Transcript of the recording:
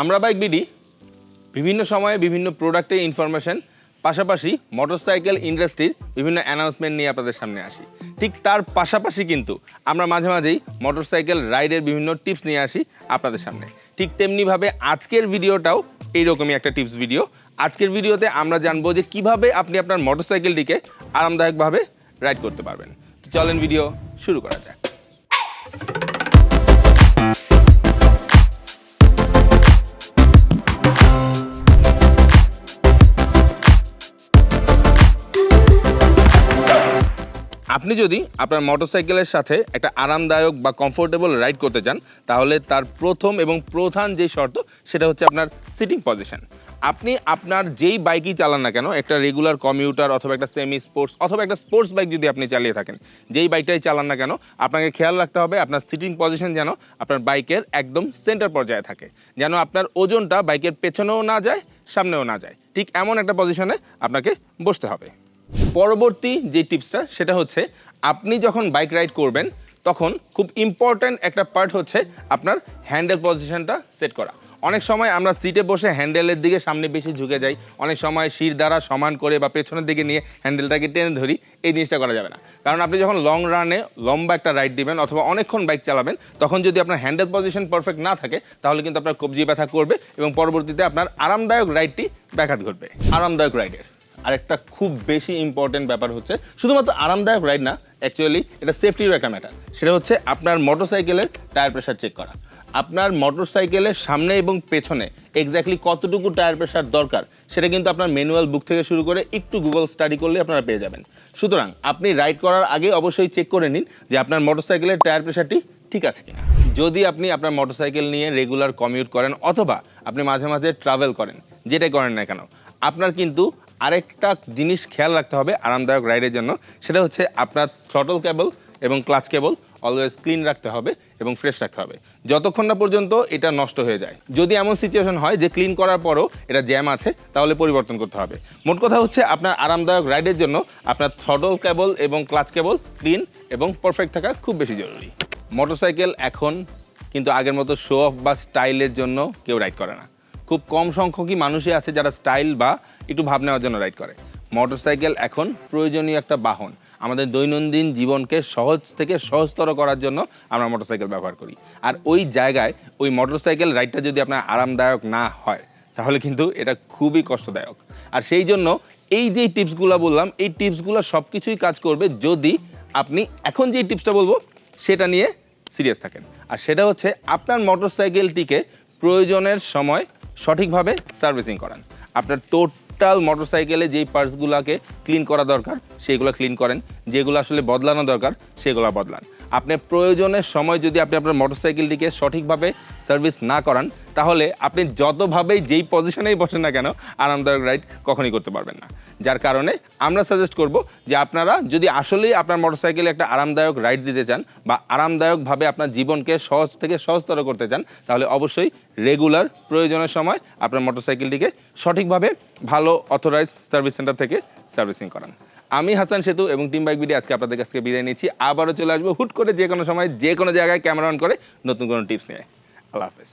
আমরা bike BD বিভিন্ন সময়ে বিভিন্ন প্রোডাক্টের ইনফরমেশন পাশাপাশি মোটরসাইকেল ইন্ডাস্ট্রির বিভিন্ন অ্যানাউন্সমেন্ট নিয়ে আপনাদের সামনে আসি। ঠিক তার পাশাপাশি কিন্তু আমরা মাঝে মাঝেই মোটরসাইকেল রাইডের বিভিন্ন টিপস নিয়ে আসি আপনাদের সামনে। ঠিক তেমনিভাবে আজকের ভিডিওটাও এইরকমই একটা টিপস ভিডিও আজকের ভিডিওতে আমরা জানব যে কীভাবে আপনি আপনার মোটরসাইকেলটিকে আরামদায়কভাবে রাইড করতে পারবেন। চলেন ভিডিও শুরু করা যাক। আপনি যদি আপনার মোটরসাইকেলের সাথে একটা আরামদায়ক বা কমফোর্টেবল রাইড করতে চান, তাহলে তার প্রথম এবং প্রধান যে শর্ত, সেটা হচ্ছে আপনার সিটিং পজিশন আপনি আপনার যেই বাইকই চালান না কেন, একটা রেগুলার কমিউটার অথবা একটা সেমি স্পোর্টস অথবা একটা স্পোর্টস বাইক যদি আপনি চালিয়ে থাকেন, যেই বাইকটাই চালান না কেন, আপনাকে খেয়াল রাখতে হবে আপনার সিটিং পজিশন যেন আপনার বাইকের একদম সেন্টার পর্যায়ে থাকে, যেন আপনার ওজনটা বাইকের পেছনেও না যায়, সামনেও না যায়। ঠিক এমন একটা পজিশনে আপনাকে বসতে হবে। পরবর্তী যে টিপসটা, সেটা হচ্ছে আপনি যখন বাইক রাইড করবেন, তখন খুব ইম্পর্ট্যান্ট একটা পার্ট হচ্ছে আপনার হ্যান্ডেল পজিশনটা সেট করা। অনেক সময় আমরা সিটে বসে হ্যান্ডেলের দিকে সামনে বেশি ঝুঁকে যাই, অনেক সময় শির দ্বারা সমান করে বা পেছনের দিকে নিয়ে হ্যান্ডেলটাকে টেনে ধরি, এই জিনিসটা করা যাবে না। কারণ আপনি যখন লং রানে লম্বা একটা রাইড দিবেন অথবা অনেকক্ষণ বাইক চালাবেন, তখন যদি আপনার হ্যান্ডেল পজিশন পারফেক্ট না থাকে, তাহলে কিন্তু আপনার কবজি ব্যথা করবে এবং পরবর্তীতে আপনার আরামদায়ক রাইডটি ব্যাঘাত ঘটবে। আরামদায়ক রাইডের আরেকটা খুব বেশি ইম্পর্টেন্ট ব্যাপার হচ্ছে, শুধুমাত্র আরামদায়ক রাইড না অ্যাকচুয়ালি এটা সেফটির একটা ম্যাটার সেটা হচ্ছে আপনার মোটরসাইকেলের টায়ার প্রেশার চেক করা। আপনার মোটরসাইকেলের সামনে এবং পেছনে এক্স্যাক্টলি কতটুকু টায়ার প্রেশার দরকার, সেটা কিন্তু আপনার ম্যানুয়াল বুক থেকে শুরু করে একটু গুগল স্টাডি করলে আপনারা পেয়ে যাবেন। সুতরাং আপনি রাইড করার আগে অবশ্যই চেক করে নিন যে আপনার মোটরসাইকেলের টায়ার প্রেশারটি ঠিক আছে কিনা। যদি আপনি আপনার মোটরসাইকেল নিয়ে রেগুলার কমিউট করেন অথবা আপনি মাঝে মাঝে ট্রাভেল করেন, যেটাই করেন না কেন, আপনার কিন্তু আরেকটা জিনিস খেয়াল রাখতে হবে আরামদায়ক রাইডের জন্য। সেটা হচ্ছে আপনার থ্রটল কেবল এবং ক্লাচ কেবল অলওয়েজ ক্লিন রাখতে হবে এবং ফ্রেশ রাখতে হবে। যতক্ষণ না পর্যন্ত এটা নষ্ট হয়ে যায়। যদি এমন সিচুয়েশন হয় যে ক্লিন করার পরও এটা জ্যাম আছে, তাহলে পরিবর্তন করতে হবে। মোট কথা হচ্ছে আপনার আরামদায়ক রাইডের জন্য আপনার থ্রটল কেবল এবং ক্লাচ কেবল ক্লিন এবং পারফেক্ট থাকা খুব বেশি জরুরি। মোটরসাইকেল এখন কিন্তু আগের মতো শো অফ বা স্টাইলের জন্য কেউ রাইড করে না। খুব কম সংখ্যকই মানুষই আছে যারা স্টাইল বা একটু ভাব নেওয়ার জন্য রাইড করে। মোটরসাইকেল এখন প্রয়োজনীয় একটা বাহন। আমাদের দৈনন্দিন জীবনকে সহজ থেকে সহজতর করার জন্য আমরা মোটরসাইকেল ব্যবহার করি। আর ওই জায়গায় ওই মোটরসাইকেল রাইডটা যদি আপনার আরামদায়ক না হয়, তাহলে কিন্তু এটা খুবই কষ্টদায়ক। আর সেই জন্য এই যে টিপসগুলো বললাম, এই টিপসগুলো সব কিছুই কাজ করবে যদি আপনি এখন যে টিপসটা বলব, সেটা নিয়ে সিরিয়াস থাকেন। আর সেটা হচ্ছে আপনার মোটরসাইকেলটিকে প্রয়োজনের সময় সঠিকভাবে সার্ভিসিং করান। আপনার টোটাল মোটরসাইকেলে যেই পার্টসগুলোকে ক্লিন করা দরকার সেইগুলো ক্লিন করেন। যেগুলো আসলে বদলানো দরকার, সেগুলো বদলান। আপনি প্রয়োজনের সময় যদি আপনি আপনার মোটরসাইকেলটিকে সঠিকভাবে সার্ভিস না করান, তাহলে আপনি যতভাবেই যেই পজিশনেই বসেন না কেন, আরামদায়ক রাইড কখনই করতে পারবেন না। যার কারণে আমরা সাজেস্ট করব যে আপনারা যদি আসলেই আপনার মোটরসাইকেলে একটা আরামদায়ক রাইড দিতে চান বা আরামদায়কভাবে আপনার জীবনকে সহজ থেকে সহজতর করতে চান, তাহলে অবশ্যই রেগুলার প্রয়োজনের সময় আপনার মোটরসাইকেলটিকে সঠিকভাবে ভালো অথরাইজড সার্ভিস সেন্টার থেকে সার্ভিসিং করান। আমি হাসান সেতু এবং টিম বাইক ভিডিও আজকে আপনাদের কাছ থেকে বিদায় নিচ্ছি। আবারও চলে আসব হুট করে যে কোনো সময় যে কোনো জায়গায় ক্যামেরা অন করে নতুন কোনো টিপস নিয়ে। আল্লাহ হাফেজ।